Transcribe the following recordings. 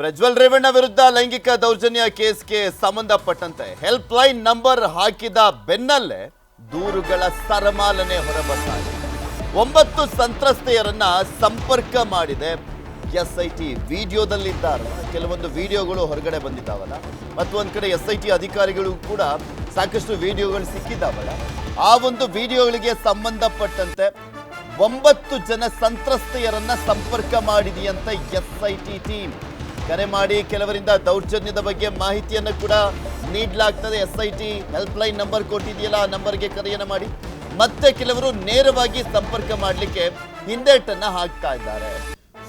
ಪ್ರಜ್ವಲ್ ರೇವಣ್ಣ ವಿರುದ್ಧ ಲೈಂಗಿಕ ದೌರ್ಜನ್ಯ ಕೇಸ್ಗೆ ಸಂಬಂಧಪಟ್ಟಂತೆ ಹೆಲ್ಪ್ ಲೈನ್ ನಂಬರ್ ಹಾಕಿದ ಬೆನ್ನಲ್ಲೇ ದೂರುಗಳ ಸರಮಾಲನೆ ಹೊರಬರ್ತಾ ಇದೆ. ಒಂಬತ್ತು ಸಂತ್ರಸ್ತೆಯರನ್ನ ಸಂಪರ್ಕ ಮಾಡಿದೆ ಎಸ್ ಐ ಟಿ ವಿಡಿಯೋದಲ್ಲಿದ್ದಾರೆ. ಕೆಲವೊಂದು ವಿಡಿಯೋಗಳು ಹೊರಗಡೆ ಬಂದಿದ್ದಾವಲ್ಲ ಮತ್ತು ಒಂದು ಕಡೆ ಎಸ್ ಐ ಟಿ ಅಧಿಕಾರಿಗಳು ಕೂಡ ಸಾಕಷ್ಟು ವಿಡಿಯೋಗಳು ಸಿಕ್ಕಿದ್ದಾವಲ್ಲ, ಆ ಒಂದು ವಿಡಿಯೋಗಳಿಗೆ ಸಂಬಂಧಪಟ್ಟಂತೆ ಒಂಬತ್ತು ಜನ ಸಂತ್ರಸ್ತೆಯರನ್ನ ಸಂಪರ್ಕ ಮಾಡಿದೆಯಂತ ಎಸ್ ಐ ಟಿ ಟೀಮ್. ಕರೆ ಮಾಡಿ ಕೆಲವರಿಂದ ದೌರ್ಜನ್ಯದ ಬಗ್ಗೆ ಮಾಹಿತಿಯನ್ನು ಕೂಡ ನೀಡಲಾಗ್ತದೆ. S I T helpline number ಕೊಟ್ಟಿದೆಯಲ್ಲ ಆ ನಂಬರ್ಗೆ ಕರೆಯನ್ನು ಮಾಡಿ. ಮತ್ತೆ ಕೆಲವರು ನೇರವಾಗಿ ಸಂಪರ್ಕ ಮಾಡಲಿಕ್ಕೆ ಹಿಂದೇಟನ್ನ ಹಾಕ್ತಾ ಇದ್ದಾರೆ.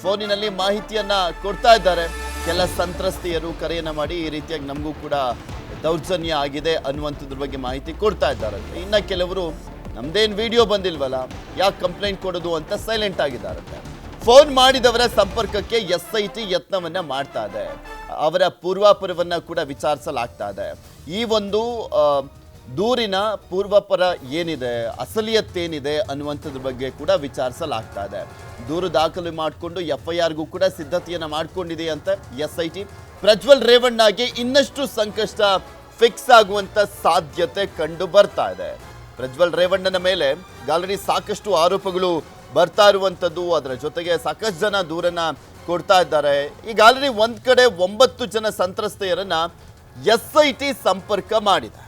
ಫೋನಿನಲ್ಲಿ ಮಾಹಿತಿಯನ್ನ ಕೊಡ್ತಾ ಇದ್ದಾರೆ. ಕೆಲ ಸಂತ್ರಸ್ತೆಯರು ಕರೆಯನ್ನು ಮಾಡಿ ಈ ರೀತಿಯಾಗಿ ನಮಗೂ ಕೂಡ ದೌರ್ಜನ್ಯ ಆಗಿದೆ ಅನ್ನುವಂಥದ್ರ ಬಗ್ಗೆ ಮಾಹಿತಿ ಕೊಡ್ತಾ ಇದ್ದಾರೆ ಇನ್ನು ಕೆಲವರು ನಮ್ದೇನು ವಿಡಿಯೋ ಬಂದಿಲ್ವಲ್ಲ, ಯಾಕೆ ಕಂಪ್ಲೇಂಟ್ ಕೊಡೋದು ಅಂತ ಸೈಲೆಂಟ್ ಆಗಿದ್ದಾರಂತೆ ಫೋನ್ ಮಾಡಿದವರ ಸಂಪರ್ಕಕ್ಕೆ ಎಸ್ ಐ ಟಿ ಯತ್ನವನ್ನ ಮಾಡ್ತಾ ಇದೆ. ಅವರ ಪೂರ್ವಾಪರವನ್ನ ಕೂಡ ವಿಚಾರಿಸಲಾಗ್ತಾ ಇದೆ ಈ ಒಂದು ದೂರಿನ ಪೂರ್ವಪರ ಏನಿದೆ, ಅಸಲಿಯತ್ತೇನಿದೆ ಅನ್ನುವಂಥದ್ರ ಬಗ್ಗೆ ಕೂಡ ವಿಚಾರಿಸಲಾಗ್ತಾ ಇದೆ ದೂರು ದಾಖಲು ಮಾಡಿಕೊಂಡು ಎಫ್ ಐ ಆರ್ಗೂ ಕೂಡ ಸಿದ್ಧತೆಯನ್ನು ಮಾಡಿಕೊಂಡಿದೆ ಅಂತ ಎಸ್ ಐ ಟಿ. ಪ್ರಜ್ವಲ್ ರೇವಣ್ಣಗೆ ಇನ್ನಷ್ಟು ಸಂಕಷ್ಟ ಫಿಕ್ಸ್ ಆಗುವಂಥ ಸಾಧ್ಯತೆ ಕಂಡು ಬರ್ತಾ ಇದೆ. ಪ್ರಜ್ವಲ್ ರೇವಣ್ಣನ ಮೇಲೆ ಆಲ್ರೆಡಿ ಸಾಕಷ್ಟು ಆರೋಪಗಳು ಬರ್ತಾ ಇರುವಂಥದ್ದು. ಅದರ ಜೊತೆಗೆ ಸಾಕಷ್ಟು ಜನ ದೂರನ್ನು ಕೊಡ್ತಾ ಇದ್ದಾರೆ. ಈಗ ಆಲ್ರೆಡಿ ಒಂದು ಕಡೆ ಒಂಬತ್ತು ಜನ ಸಂತ್ರಸ್ತೆಯರನ್ನು ಎಸ್ ಐ ಟಿ ಸಂಪರ್ಕ ಮಾಡಿದೆ.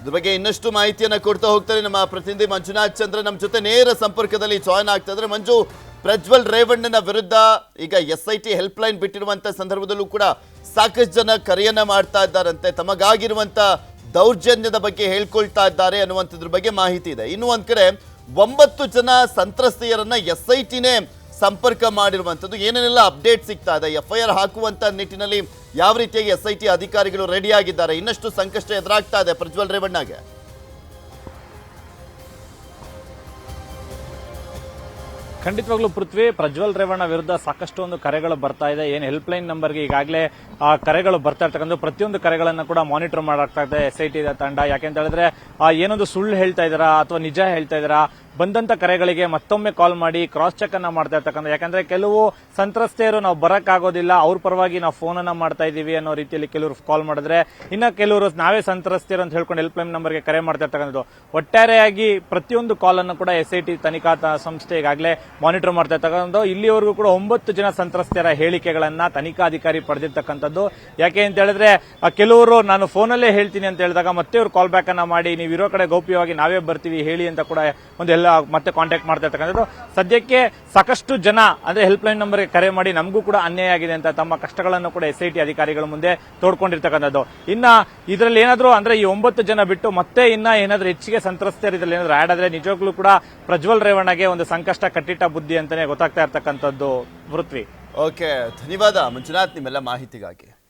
ಇದ್ರ ಬಗ್ಗೆ ಇನ್ನಷ್ಟು ಮಾಹಿತಿಯನ್ನ ಕೊಡ್ತಾ ಹೋಗ್ತಾರೆ ನಮ್ಮ ಪ್ರತಿನಿಧಿ ಮಂಜುನಾಥ್ ಚಂದ್ರ. ನಮ್ಮ ಜೊತೆ ನೇರ ಸಂಪರ್ಕದಲ್ಲಿ ಜಾಯ್ನ್ ಆಗ್ತಾ ಇದ್ದಾರೆ. ಮಂಜು, ಪ್ರಜ್ವಲ್ ರೇವಣ್ಣನ ವಿರುದ್ಧ ಈಗ S I T help line ಬಿಟ್ಟಿರುವಂತ ಸಂದರ್ಭದಲ್ಲೂ ಕೂಡ ಸಾಕಷ್ಟು ಜನ ಕರೆಯನ್ನ ಮಾಡ್ತಾ ಇದ್ದಾರಂತೆ. ತಮಗಾಗಿರುವಂಥ ದೌರ್ಜನ್ಯದ ಬಗ್ಗೆ ಹೇಳ್ಕೊಳ್ತಾ ಇದ್ದಾರೆ ಅನ್ನುವಂಥದ್ರ ಬಗ್ಗೆ ಮಾಹಿತಿ ಇದೆ. ಇನ್ನು ಒಂದು ಕಡೆ ಒಂಬತ್ತು ಜನ ಸಂತ್ರಸ್ತೆಯರನ್ನ ಎಸ್ ಐ ಟಿನೇ ಸಂಪರ್ಕ ಮಾಡಿರುವಂಥದ್ದು. ಏನೇನೆಲ್ಲ ಅಪ್ಡೇಟ್ ಸಿಗ್ತಾ ಇದೆ? ಎಫ್ ಐ ಆರ್ ಹಾಕುವಂತ ನಿಟ್ಟಿನಲ್ಲಿ ಯಾವ ರೀತಿಯಾಗಿ ಎಸ್ ಐ ಟಿ ಅಧಿಕಾರಿಗಳು ರೆಡಿ ಆಗಿದ್ದಾರೆ? ಇನ್ನಷ್ಟು ಸಂಕಷ್ಟ ಎದುರಾಗ್ತಾ ಇದೆ ಪ್ರಜ್ವಲ್ ರೇವಣ್ಣಗೆ. ಖಂಡಿತವಾಗ್ಲೂ ಪೃಥ್ವಿ, ಪ್ರಜ್ವಲ್ ರೇವಣ್ಣ ವಿರುದ್ಧ ಸಾಕಷ್ಟು ಒಂದು ಕರೆಗಳು ಬರ್ತಾ ಇದೆ. ಏನು ಹೆಲ್ಪ್ ಲೈನ್ ನಂಬರ್ಗೆ ಈಗಾಗಲೇ, ಆ, ಕರೆಗಳು ಬರ್ತಾ ಇರ್ತಕ್ಕಂಥ ಪ್ರತಿಯೊಂದು ಕರೆಗಳನ್ನ ಕೂಡ ಮಾನಿಟರ್ ಮಾಡಾಗ್ತಾ ಇದೆ. ಎಸ್ ಐ ಟಿ ತಂಡ ಯಾಕೆಂತ ಹೇಳಿದ್ರೆ ಏನೊಂದು ಸುಳ್ಳು ಹೇಳ್ತಾ ಇದ್ದೀರಾ ಅಥವಾ ನಿಜ ಹೇಳ್ತಾ ಇದಾರಾ ಬಂದಂತ ಕರೆಗಳಿಗೆ ಮತ್ತೊಮ್ಮೆ ಕಾಲ್ ಮಾಡಿ ಕ್ರಾಸ್ ಚೆಕ್ ಅನ್ನ ಮಾಡ್ತಾ ಇರ್ತಕ್ಕಂಥ ಯಾಕಂದ್ರೆ ಕೆಲವು ಸಂತ್ರಸ್ತೆಯರು ನಾವು ಬರಕ್ ಆಗೋದಿಲ್ಲ ಅವ್ರ ಪರವಾಗಿ ನಾವು ಫೋನ್ ಅನ್ನ ಮಾಡ್ತಾ ಇದೀವಿ ಅನ್ನೋ ರೀತಿಯಲ್ಲಿ ಕೆಲವರು ಕಾಲ್ ಮಾಡಿದ್ರೆ, ಇನ್ನ ಕೆಲವರು ನಾವೇ ಸಂತ್ರಸ್ತೆಯರು ಅಂತ ಹೇಳ್ಕೊಂಡು ಹೆಲ್ಪ್ ಲೈನ್ ನಂಬರ್ಗೆ ಕರೆ ಮಾಡ್ತಾ ಇರ್ತಕ್ಕಂಥದ್ದು. ಒಟ್ಟಾರೆಯಾಗಿ ಪ್ರತಿಯೊಂದು ಕಾಲ್ ಅನ್ನು ಕೂಡ ಎಸ್ ಐ ಟಿ ತನಿಖಾ ಸಂಸ್ಥೆ ಈಗಾಗಲೇ ಮಾನಿಟರ್ ಮಾಡ್ತಾ ಇರ್ತಕ್ಕಂಥದ್ದು. ಇಲ್ಲಿವರೆಗೂ ಕೂಡ ಒಂಬತ್ತು ಜನ ಸಂತ್ರಸ್ತೆಯರ ಹೇಳಿಕೆಗಳನ್ನ ತನಿಖಾಧಿಕಾರಿ ಪಡೆದಿರ್ತಕ್ಕಂಥದ್ದು. ಯಾಕೆ ಅಂತ ಹೇಳಿದ್ರೆ ಕೆಲವರು ನಾನು ಫೋನಲ್ಲೇ ಹೇಳ್ತೀನಿ ಅಂತ ಹೇಳಿದಾಗ ಮತ್ತೆ ಅವ್ರು ಕಾಲ್ ಬ್ಯಾಕ್ ಅನ್ನ ಮಾಡಿ, ನೀವು ಇರೋ ಕಡೆ ಗೌಪ್ಯವಾಗಿ ನಾವೇ ಬರ್ತೀವಿ, ಹೇಳಿ ಅಂತ ಕೂಡ ಒಂದು ಮತ್ತೆ ಕಾಂಟ್ಯಾಕ್ಟ್ ಮಾಡ್ತಾ ಇರ್ತಕ್ಕಂಥದ್ದು. ಸದ್ಯಕ್ಕೆ ಸಾಕಷ್ಟು ಜನ ಅಂದ್ರೆ ಹೆಲ್ಪ್ ಲೈನ್ ನಂಬರ್ಗೆ ಕರೆ ಮಾಡಿ ನಮಗೂ ಕೂಡ ಅನ್ಯಾಯ ಆಗಿದೆ ಅಂತ ತಮ್ಮ ಕಷ್ಟಗಳನ್ನು ಕೂಡ ಎಸ್ ಐ ಟಿ ಅಧಿಕಾರಿಗಳ ಮುಂದೆ ತೋಡ್ಕೊಂಡಿರ್ತಕ್ಕಂಥದ್ದು. ಇನ್ನ ಇದರಲ್ಲಿ ಏನಾದ್ರು ಅಂದ್ರೆ ಈ ಒಂಬತ್ತು ಜನ ಬಿಟ್ಟು ಮತ್ತೆ ಇನ್ನ ಏನಾದ್ರು ಹೆಚ್ಚಿಗೆ ಸಂತ್ರಸ್ತರು ಇದ್ರಲ್ಲಿ ಏನಾದ್ರು ಆಡ್ ಆದ್ರೆ ನಿಜವಾಗ್ಲೂ ಕೂಡ ಪ್ರಜ್ವಲ್ ರೇವಣ್ಣಗೆ ಒಂದು ಸಂಕಷ್ಟ ಕಟ್ಟಿಟ್ಟ ಬುದ್ಧಿ ಅಂತಾನೆ ಗೊತ್ತಾಗ್ತಾ ಇರ್ತಕ್ಕಂಥದ್ದು. ಪೃಥ್ವಿ. ಓಕೆ ಧನ್ಯವಾದ ಮಂಜುನಾಥ್, ನಿಮ್ಮೆಲ್ಲ ಮಾಹಿತಿಗಾಗಿ.